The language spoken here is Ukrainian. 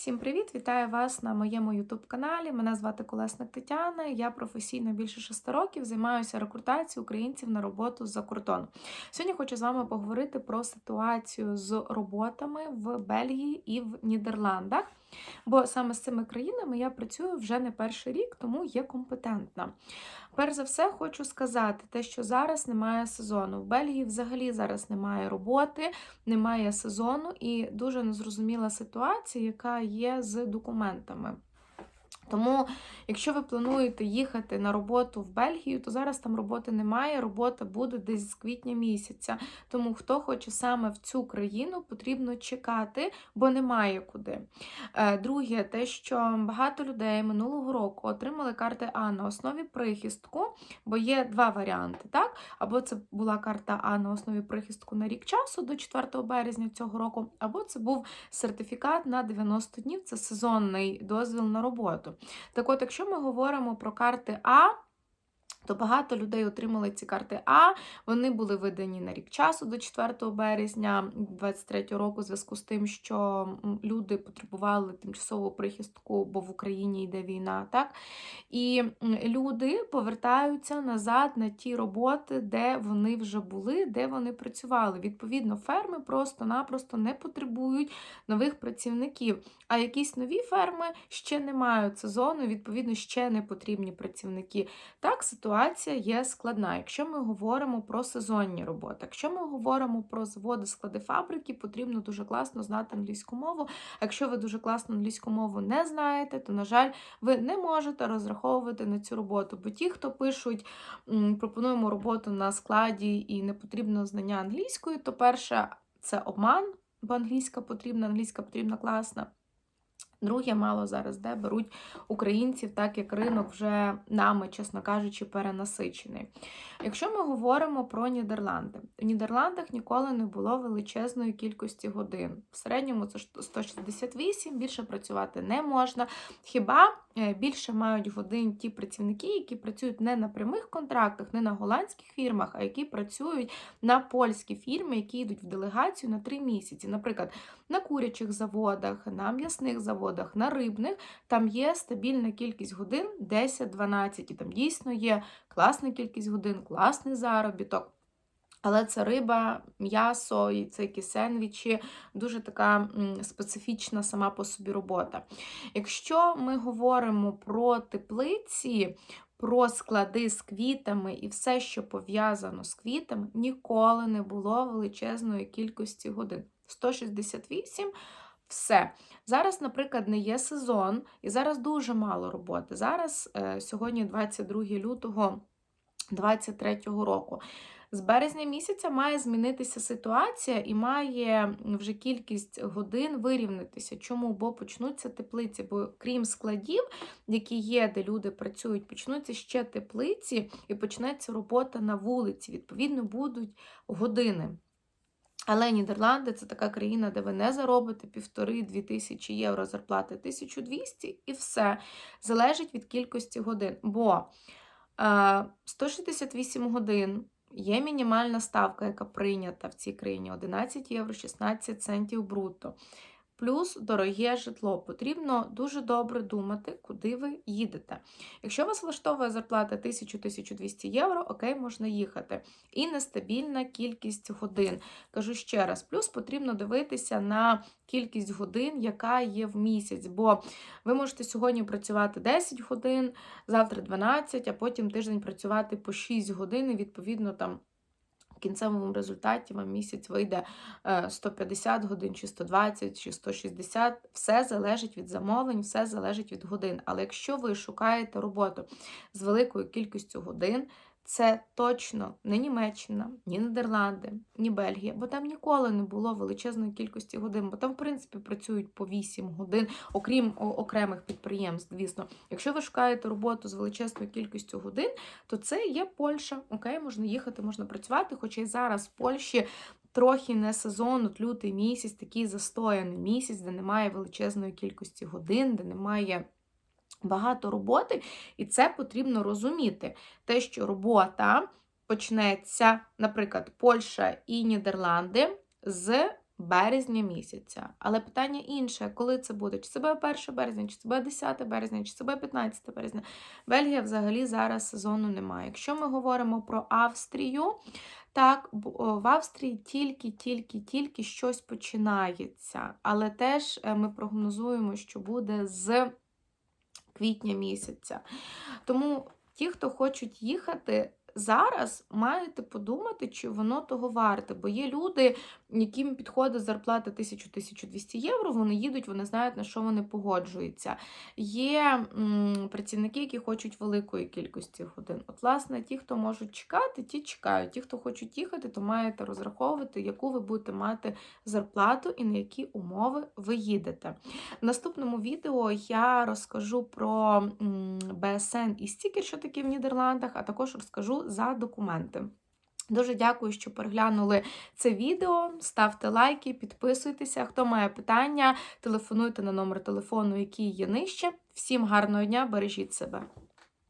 Всім привіт! Вітаю вас на моєму ютуб-каналі. Мене звати Колесник Тетяна. Я професійно більше 6 років займаюся рекрутацією українців на роботу за кордон. Сьогодні хочу з вами поговорити про ситуацію з роботами в Бельгії і в Нідерландах. Бо саме з цими країнами я працюю вже не перший рік, тому є компетентна. Перш за все, хочу сказати, те, що зараз немає сезону. В Бельгії взагалі зараз немає роботи, немає сезону і дуже незрозуміла ситуація, яка є з документами. Тому, якщо ви плануєте їхати на роботу в Бельгію, то зараз там роботи немає. Робота буде десь з квітня місяця. Тому хто хоче саме в цю країну, потрібно чекати, бо немає куди. Е, друге, те, що багато людей минулого року отримали карти А на основі прихистку, бо є два варіанти. так? Або це була карта А на основі прихистку на рік часу до 4 березня цього року, або це був сертифікат на 90 днів, це сезонний дозвіл на роботу. Так от, якщо ми говоримо про карти А, то багато людей отримали ці карти А. Вони були видані на рік часу до 4 березня 2023 року, в зв'язку з тим, що люди потребували тимчасову прихистку, бо в Україні йде війна. так? І люди повертаються назад на ті роботи, де вони вже були, де вони працювали. Відповідно, ферми просто-напросто не потребують нових працівників. А якісь нові ферми ще не мають сезону, відповідно, ще не потрібні працівники. Так, ситуація ситуація є складна. Якщо ми говоримо про сезонні роботи, якщо ми говоримо про заводи, склади фабрики, потрібно дуже класно знати англійську мову. Якщо ви дуже класно англійську мову не знаєте, то, на жаль, ви не можете розраховувати на цю роботу. Бо ті, хто пишуть, пропонуємо роботу на складі і не потрібно знання англійської, то перше це обман, бо англійська потрібна, англійська потрібна класна. Друге, мало зараз де беруть українців, так як ринок вже нами, чесно кажучи, перенасичений. Якщо ми говоримо про Нідерланди, в Нідерландах ніколи не було величезної кількості годин. В середньому це 168, більше працювати не можна. Хіба більше мають годин ті працівники, які працюють не на прямих контрактах, не на голландських фірмах, а які працюють на польські фірми, які йдуть в делегацію на три місяці. Наприклад, на курячих заводах, на м'ясних заводах, на рибних, там є стабільна кількість годин 10-12. І там дійсно є класна кількість годин, класний заробіток. Але це риба, м'ясо і це якісь сендвічі, дуже така специфічна сама по собі робота. Якщо ми говоримо про теплиці, про склади з квітами і все, що пов'язано з квітами, ніколи не було величезної кількості годин. 168. Все. Зараз, наприклад, не є сезон, і зараз дуже мало роботи. Зараз, е, сьогодні, 22 лютого 2023 року. З березня місяця має змінитися ситуація і має вже кількість годин вирівнятися. Чому? Бо почнуться теплиці, бо крім складів, які є, де люди працюють, почнуться ще теплиці і почнеться робота на вулиці. Відповідно, будуть години. Але Нідерланди це така країна, де ви не заробите півтори-дві тисячі євро зарплати 1200 і все залежить від кількості годин. Бо 168 годин є мінімальна ставка, яка прийнята в цій країні 11 євро 16 центів брутто плюс дороге житло. Потрібно дуже добре думати, куди ви їдете. Якщо вас влаштовує зарплата 1000-1200 євро, окей, можна їхати. І нестабільна кількість годин. Кажу ще раз, плюс потрібно дивитися на кількість годин, яка є в місяць. Бо ви можете сьогодні працювати 10 годин, завтра 12, а потім тиждень працювати по 6 годин, і відповідно там кінцевому результаті вам місяць вийде 150 е, годин, чи 120, чи 160. Все залежить від замовлень, все залежить від годин. Але якщо ви шукаєте роботу з великою кількістю годин, це точно не Німеччина, ні Нідерланди, ні Бельгія, бо там ніколи не було величезної кількості годин, бо там, в принципі, працюють по 8 годин, окрім окремих підприємств, звісно. Якщо ви шукаєте роботу з величезною кількістю годин, то це є Польща. Окей, можна їхати, можна працювати, хоча й зараз в Польщі. Трохи не сезон, от лютий місяць, такий застояний місяць, де немає величезної кількості годин, де немає багато роботи, і це потрібно розуміти. Те, що робота почнеться, наприклад, Польща і Нідерланди з березня місяця. Але питання інше, коли це буде? Чи це буде 1 березня, чи це буде 10 березня, чи це буде 15 березня. Бельгія взагалі зараз сезону немає. Якщо ми говоримо про Австрію, так, в Австрії тільки-тільки-тільки щось починається. Але теж е, ми прогнозуємо, що буде з квітня місяця. Тому ті, хто хочуть їхати зараз, маєте подумати, чи воно того варте. Бо є люди, яким підходить зарплата 1000-1200 євро, вони їдуть, вони знають, на що вони погоджуються. Є м, працівники, які хочуть великої кількості годин. От, власне, ті, хто можуть чекати, ті чекають. Ті, хто хочуть їхати, то маєте розраховувати, яку ви будете мати зарплату і на які умови ви їдете. В наступному відео я розкажу про БСН і стікер, що таке в Нідерландах, а також розкажу за документи. Дуже дякую, що переглянули це відео. Ставте лайки, підписуйтеся. Хто має питання, телефонуйте на номер телефону, який є нижче. Всім гарного дня, бережіть себе.